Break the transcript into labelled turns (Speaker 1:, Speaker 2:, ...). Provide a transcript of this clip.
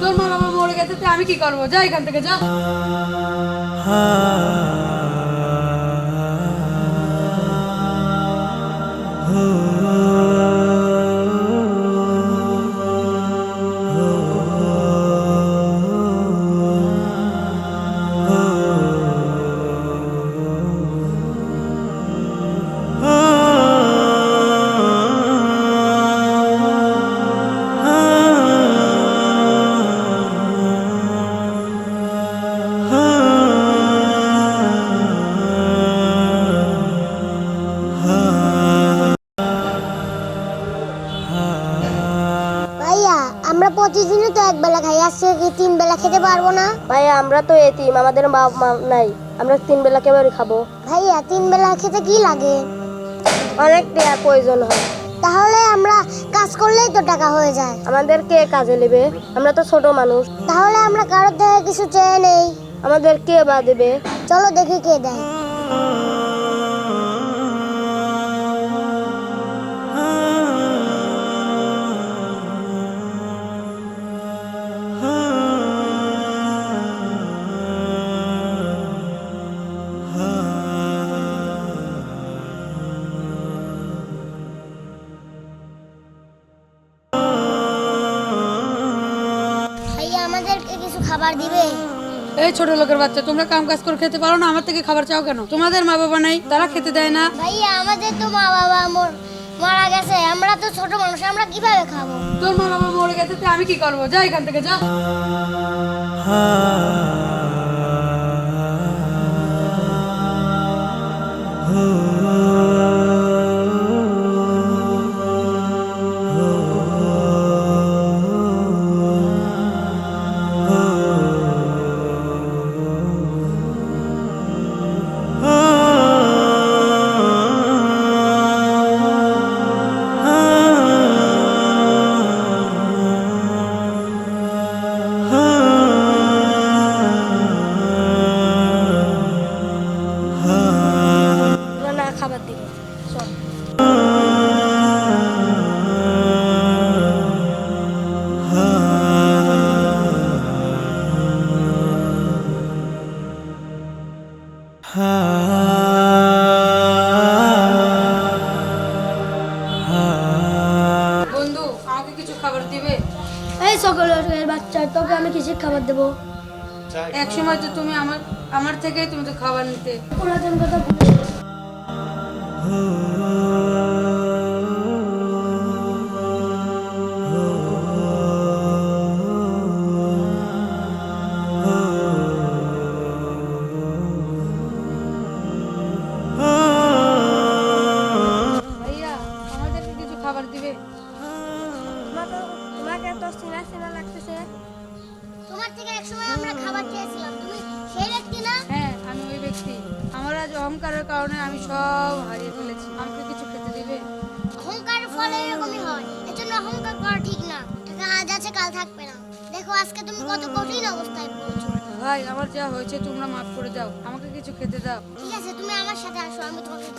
Speaker 1: তোর মা বাবা মরে গেছে আমি কি করব? যা এখান থেকে যা।
Speaker 2: আমরা প্রতিদিনই তো এক বেলা খাই আজকে কি তিন বেলা খেতে পারব না?
Speaker 3: ভাইয়া আমরা তো এতিম আমাদের বাপ মা নাই আমরা তিন বেলা কেবারই খাব?
Speaker 2: ভাইয়া তিন বেলা খেতে কি লাগে?
Speaker 3: অনেক টাকার প্রয়োজন হয়।
Speaker 2: তাহলে আমরা কাজ করলেই তো টাকা হয়ে যায়।
Speaker 3: আমাদের কে কাজে নেবে? আমরা তো ছোট মানুষ।
Speaker 2: তাহলে আমরা কারোর থেকে কিছু চেয়ে নেই।
Speaker 3: আমাদের কে বা দেবে?
Speaker 2: চলো দেখি কে দেয়। কিছু খাবার দিবে?
Speaker 1: এই ছোট লোকের বাচ্চা তোমরা কাম কাজ করে খেতে পারো না আমার থেকে খাবার চাও কেন? তোমাদের মা বাবা নাই তারা খেতে দেয় না।
Speaker 2: ভাইয়া আমাদের তো মা বাবা মোর মারা গেছে আমরা তো ছোট মানুষ আমরা কীভাবে খাব?
Speaker 1: তোর মা বাবা মরে গেছে তো আমি কি করব? যা এখান থেকে যা। বন্ধু আমাকে কিছু খাবার দিবে?
Speaker 3: এই সকলের বাচ্চা তোকে আমি কিছু খাবার দেবো।
Speaker 1: এক সময় তো তুমি আমার আমার থেকেই তুমি তো খাবার নিতে।
Speaker 3: পুরাতন কথা চেনা চেনা লাগতেছে।
Speaker 2: তোমার থেকে একসময় আমরা খাবার তুমি সেই ব্যক্তি না?
Speaker 1: হ্যাঁ আমি ওই ব্যক্তি। আমার আজ অহংকারের কারণে আমি সব হারিয়ে ফেলেছি। আমাকে কিছু খেতে দিবে?
Speaker 2: অহংকারের ফলে এরকমই হয়। এজন্য অহংকার করা ঠিক না। টাকা আজ আছে কাল থাকবে না। দেখো আজকে তুমি কত কঠিন অবস্থায় পড়েছো।
Speaker 1: ভাই আমার যা হয়েছে তোমরা মাফ করে দাও। আমাকে কিছু খেতে দাও।
Speaker 2: ঠিক আছে তুমি আমার সাথে আসো আমি তোমাকে